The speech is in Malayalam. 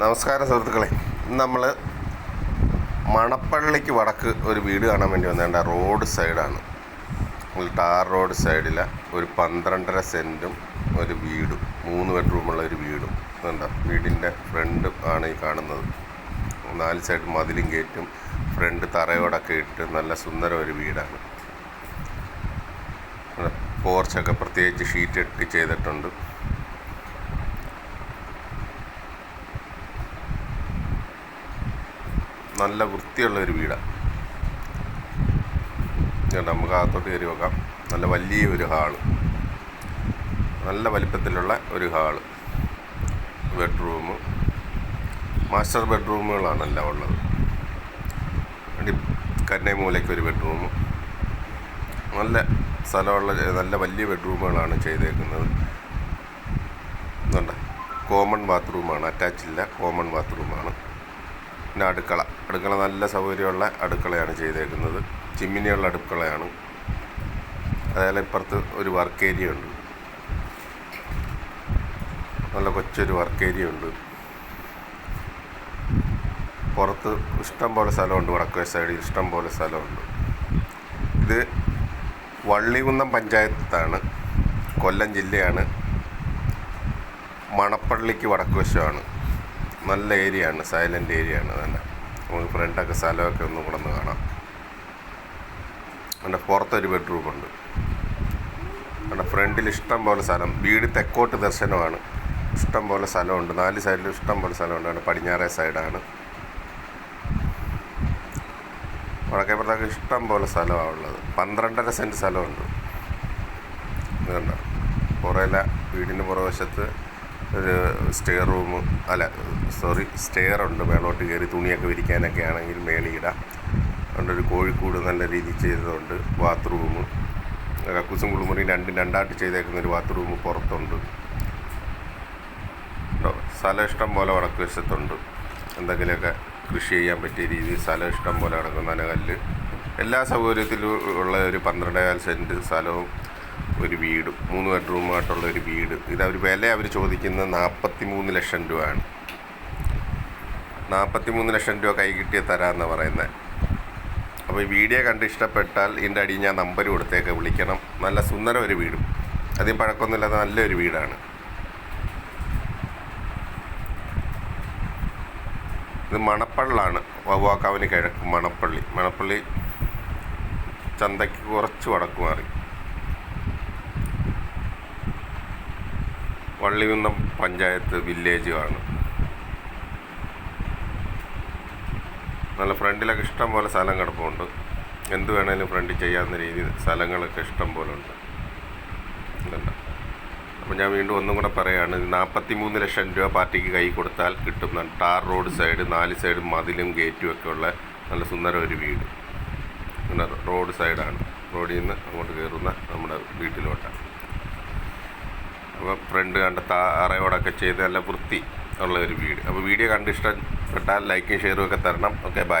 നമസ്കാരം സുഹൃത്തുക്കളെ. നമ്മൾ മണപ്പള്ളിക്ക് വടക്ക് ഒരു വീട് കാണാൻ വേണ്ടി വന്നേണ്ട റോഡ് സൈഡാണ്. ടാർ റോഡ് സൈഡിലെ ഒരു പന്ത്രണ്ടര സെന്റും ഒരു വീടും മൂന്ന് ബെഡ്റൂമുള്ള ഒരു വീടും. എന്താ വീടിന്റെ ഫ്രണ്ട് ആണ് ഈ കാണുന്നത്. നാല് സൈഡ് മതിലും ഗേറ്റും ഫ്രണ്ട് തറയോടൊക്കെ ഇട്ട് നല്ല സുന്ദരം ഒരു വീടാണ്. പോർച്ചൊക്കെ പ്രത്യേകിച്ച് ഷീറ്റ് ഇട്ട് ചെയ്തിട്ടുണ്ട്. നല്ല വൃത്തിയുള്ള ഒരു വീടാണ് ചേട്ടാ നമുക്ക് അകത്തോട്ട് കയറി നോക്കാം. നല്ല വലിയ ഒരു ഹാൾ. നല്ല വലിപ്പത്തിലുള്ള ഒരു ഹാൾ. ബെഡ്റൂം മാസ്റ്റർ ബെഡ്റൂമുകളാണല്ല ഉള്ളത്. കന്നൈ മൂലയ്ക്ക് ഒരു ബെഡ്റൂം നല്ല സ്ഥലമുള്ള നല്ല വലിയ ബെഡ്റൂമുകളാണ് ചെയ്തേക്കുന്നത്. കോമൺ ബാത്റൂമാണ്. അറ്റാച്ച് ഇല്ല. കോമൺ ബാത്റൂമാണ്. പിന്നെ അടുക്കള. അടുക്കള നല്ല സൗകര്യമുള്ള അടുക്കളയാണ് ചെയ്തേക്കുന്നത്. ചിമ്മിനിയുള്ള അടുക്കളയാണ്. അതേപോലെ ഇപ്പുറത്ത് ഒരു വർക്ക് ഏരിയ ഉണ്ട്. നല്ല കൊച്ചൊരു വർക്ക് ഏരിയ ഉണ്ട്. പുറത്ത് ഇഷ്ടം പോലെ സ്ഥലമുണ്ട്. വടക്കേ സൈഡിൽ ഇഷ്ടം പോലെ സ്ഥലമുണ്ട്. ഇത് വള്ളികുന്നം പഞ്ചായത്താണ്. കൊല്ലം ജില്ലയാണ്. മണപ്പള്ളിക്ക് വടക്കുവശമാണ് നല്ല ഏരിയ ആണ് സൈലന്റ് ഏരിയ ആണ് തന്നെ നമുക്ക് ഫ്രണ്ടൊക്കെ സ്ഥലമൊക്കെ ഒന്ന് കൂടെ ഒന്ന് കാണാം. അവിടെ പുറത്തൊരു ബെഡ്റൂമുണ്ട് അവിടെ ഫ്രണ്ടിൽ ഇഷ്ടം പോലെ സ്ഥലം വീട് തെക്കോട്ട് ദർശനമാണ്. ഇഷ്ടം പോലെ സ്ഥലമുണ്ട്. നാല് സൈഡിലും ഇഷ്ടം പോലെ സ്ഥലമുണ്ട്. അവിടെ പടിഞ്ഞാറേ സൈഡാണ് വടക്കേപ്പുറത്തൊക്കെ ഇഷ്ടം പോലെ സ്ഥലമാണ് ഉള്ളത്. പന്ത്രണ്ടര സെന്റ് സ്ഥലമുണ്ട്. ഇതുണ്ട്. പുറയില വീടിന്റെ പുറവശത്ത് ഒരു സ്റ്റെയർ റൂം അല്ല സോറി സ്റ്റെയർ ഉണ്ട്. മേളോട്ട് കയറി തുണിയൊക്കെ വിരിക്കാനൊക്കെ ആണെങ്കിൽ മേളിയിടാം. അതുകൊണ്ട് ഒരു കോഴിക്കൂട് നല്ല രീതിയിൽ ചെയ്തതുണ്ട്. ബാത്റൂം കക്കൂസും കുളിമുറി രണ്ടും രണ്ടായിട്ട് ചെയ്തേക്കുന്ന ഒരു ബാത്റൂം പുറത്തുണ്ട്. സ്ഥലം ഇഷ്ടം പോലെ വടക്ക് വശത്തുണ്ട്. എന്തെങ്കിലുമൊക്കെ കൃഷി ചെയ്യാൻ പറ്റിയ രീതിയിൽ സ്ഥലം ഇഷ്ടം പോലെ കിടക്കുന്ന നനകല്ല് എല്ലാ സൗകര്യത്തിലും ഉള്ള ഒരു പന്ത്രണ്ടേകാൽ സെന്റ് സ്ഥലവും ഒരു വീടും മൂന്ന് ബെഡ്റൂമായിട്ടുള്ള ഒരു വീട്. ഇത് അവർ വില അവർ ചോദിക്കുന്നത് നാൽപ്പത്തി മൂന്ന് ലക്ഷം രൂപയാണ്. നാൽപ്പത്തി മൂന്ന് ലക്ഷം രൂപ കൈ കിട്ടിയ തരാമെന്നാണ് പറയുന്നത് അപ്പോൾ ഈ വീഡിയോ കണ്ട് ഇഷ്ടപ്പെട്ടാൽ ഇതിന്റെ അടിയിൽ ഞാൻ നമ്പർ കൊടുത്തേക്ക് വിളിക്കണം. നല്ല സുന്ദരം ഒരു വീടും. അധികം പഴക്കമൊന്നുമില്ലാത്ത നല്ലൊരു വീടാണ്. ഇത് മണപ്പള്ളാണ്. വവ്വാക്കാവിന് കിഴക്ക് മണപ്പള്ളി. മണപ്പള്ളി ചന്തയ്ക്ക് കുറച്ച് വടക്ക് മാറി. വള്ളികുന്നം പഞ്ചായത്ത് വില്ലേജ് ആണ് നല്ല ഫ്രണ്ടിലൊക്കെ ഇഷ്ടം പോലെ സ്ഥലം കിടപ്പുണ്ട്. എന്ത് വേണേലും ഫ്രണ്ടിൽ ചെയ്യാവുന്ന രീതിയിൽ സ്ഥലങ്ങളൊക്കെ ഇഷ്ടം പോലെ ഉണ്ട്. അപ്പം അപ്പോൾ ഞാൻ വീണ്ടും ഒന്നും കൂടെ പറയുകയാണ് നാൽപ്പത്തി മൂന്ന് ലക്ഷം രൂപ പാർട്ടിക്ക് കൈ കൊടുത്താൽ കിട്ടുന്ന ടാർ റോഡ് സൈഡ് നാല് സൈഡും മതിലും ഗേറ്റും ഒക്കെ ഉള്ള നല്ല സുന്ദര ഒരു വീട്. റോഡ് സൈഡാണ് റോഡിൽ നിന്ന് അങ്ങോട്ട് കയറുന്ന നമ്മുടെ വീട്ടിലോട്ടാണ്. ഫ്രണ്ട് കണ്ട തറയോടൊക്കെ ചെയ്ത് നല്ല വൃത്തി ഉള്ള ഒരു വീട്. അപ്പോൾ വീഡിയോ കണ്ട് ഇഷ്ടപ്പെട്ടാൽ ലൈക്കും ഷെയറും ഒക്കെ തരണം. Okay bye